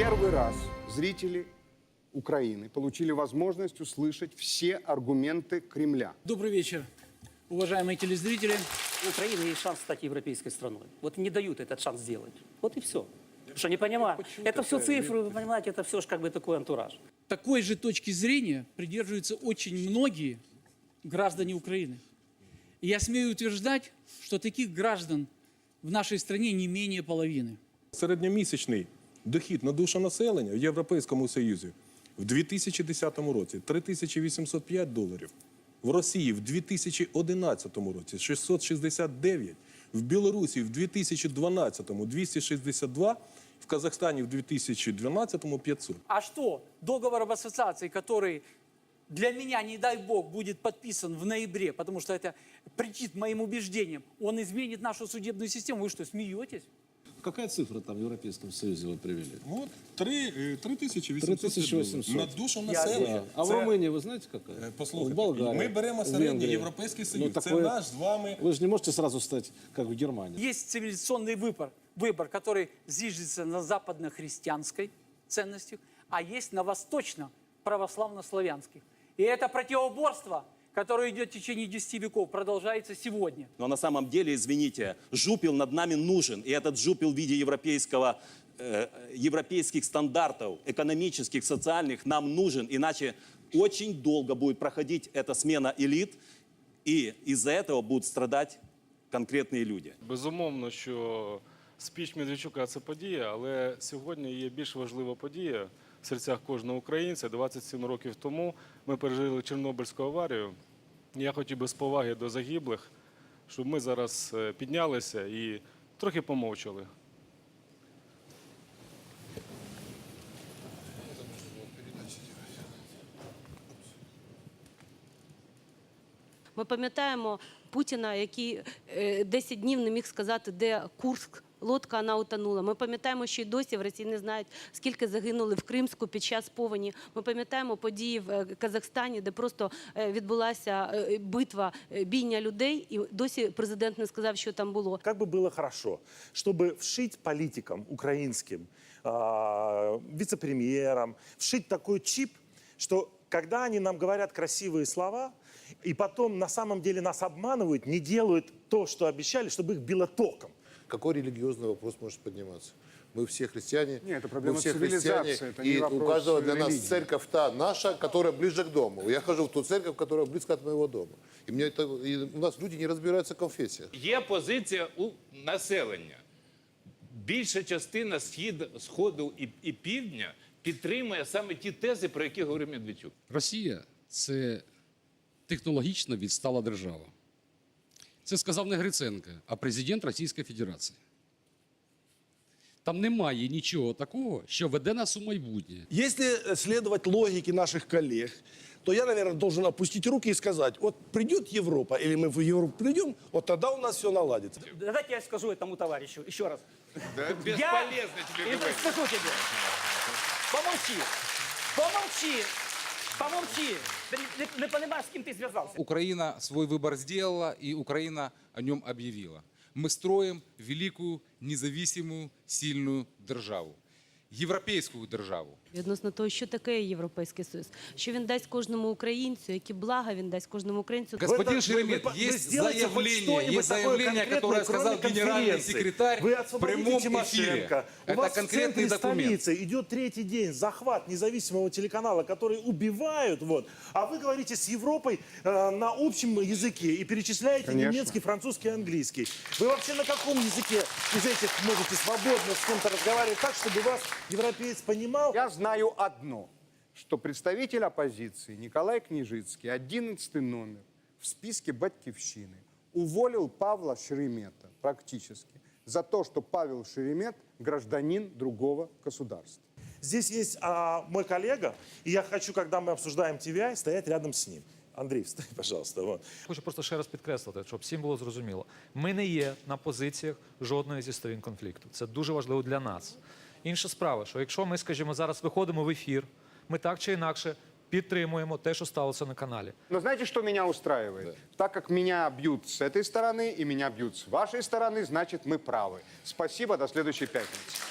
Первый раз зрители Украины получили возможность услышать все аргументы Кремля. Добрый вечер, уважаемые телезрители. У Украины есть шанс стать европейской страной. Вот не дают этот шанс сделать. Вот и все. Что, не понимаю? Это все цифры, вы понимаете, это все ж как бы такой антураж. Такой же точки зрения придерживаются очень многие граждане Украины. И я смею утверждать, что таких граждан в нашей стране не менее половины. Середньомісячний дохід на душу населення в Європейському Союзі в 2010 році 3805 доларів, в Росії в 2011 році 669, в Білорусі в 2012 262, в Казахстані в 2012 500. А что, договор об ассоциации, который для меня, не дай бог, будет подписан в ноябре, потому что это претит моим убеждениям, он изменит нашу судебную систему. Вы что, смеетесь? Какая цифра там в Европейском Союзе вы привели? От 3, 3800 3800. на душу населення. А в Це- Румынии вы знаете какая? Е, Послухайте, в Болгарии. ми беремо в середній Венгрии. Європейський Союз. Ну, так Це вы- наш з вами Вы же не можете сразу стать, как в Германии. Есть цивилизационный выбор, выбор, который зиждется на западно-христианской ценностях, а есть на восточно-православно-славянских. И это противоборство, которое идет в течение 10 веков, продолжается сегодня. Но на самом деле, извините, жупел над нами нужен. И этот жупел в виде европейского, э, европейских стандартов, экономических, социальных, нам нужен. Иначе очень долго будет проходить эта смена элит, и из-за этого будут страдать конкретные люди. Безумовно, що спіч Медведчука це подія, але сьогодні є більш важлива подія В серцях кожного українця. 27 років тому ми пережили Чорнобильську аварію. Я хотів би з поваги до загиблих, щоб ми зараз е, піднялися і трохи помовчали. Ми пам'ятаємо Путіна, який е, 10 днів не міг сказати, де Курск Лодка вона утонула. Ми пам'ятаємо, що й досі в Росії не знають, скільки загинули в Кримську під час повені. Ми пам'ятаємо події в е, Казахстані, де просто е, відбулася е, битва, е, бійня людей, і досі президент не сказав, що там було. Как бы было хорошо, чтобы вшить политикам украинским, а, вице-премьерам, вшить такой чип, что когда они нам говорят красивые слова, и потом на самом деле нас обманывают, не делают то, что обещали, чтобы их било током. Какой религиозный вопрос может подниматься? Мы все христиане. Нет, это проблема мы все цивилизации, христиане, это не и у вопрос каждого для нас религии. церковь та наша, которая ближе к дому. Я хожу в ту церковь, которая близко от моего дома. И, мне это, и у нас люди не разбираются в конфессиях. Є позиція у населення. Більша частина схід, сходу і, і півдня підтримує саме ті тези, про які говорив Медведчук. Росія це технологічно відстала держава. Це сказав не Гриценко, а президент Російської Федерації. Там немає нічого такого, що веде нас у майбутнє. Если следовать логике наших коллег, то я, наверное, должен опустить руки и сказать, вот придет Европа, или мы в Европу придем, вот тогда у нас все наладится. Давайте я скажу этому товарищу еще раз. Безполезно тебе Я говорити. скажу тебе. Помолчи. Помолчи. Помолчи. Ты не, не понимаешь, с кем ты связался. Украина свой выбор сделала, и Украина о нем объявила. Мы строим великую, независимую, сильную державу. Європейську державу. Відносно того, що таке Європейський Союз, що він дасть кожному українцю, які блага він дасть кожному українцю. Господин Вы- вы- Шеремет, вы- вы есть сделайте хоть заявление, что-нибудь есть такое заявление, конкретное, которое кроме сказал генеральный конференции. секретарь Вы в освободите прямом Тимошенко. эфире. У Это вас в конкретный центре документ. столицы идет третий день захват независимого телеканала, который убивают, вот. А вы говорите с Европой э, на общем языке и перечисляете Конечно. немецкий, французский, английский. Вы вообще на каком языке из этих можете свободно с кем-то разговаривать так, чтобы вас европеец понимал? Я знаю одно, что представитель оппозиции Николай Княжицкий, 11 номер в списке «Батьковщины», уволил Павла Шеремета практически за то, что Павел Шеремет гражданин другого государства. Здесь есть а, мой коллега, и я хочу, когда мы обсуждаем TVI, стоять рядом с ним. Андрей, встань, пожалуйста. Вот. Хочу просто ще раз підкреслити, щоб всім було зрозуміло. Ми не є на позиціях жодної зі сторін конфлікту. Це дуже важливо для нас. Інша справа, що якщо ми, скажімо, зараз виходимо в ефір, ми так чи інакше підтримуємо те, що сталося на каналі. Но знаете, что меня устраивает? Так как меня бьют с этой стороны и меня бьют с вашей стороны, значит, мы правы. Спасибо, до следующей пятницы.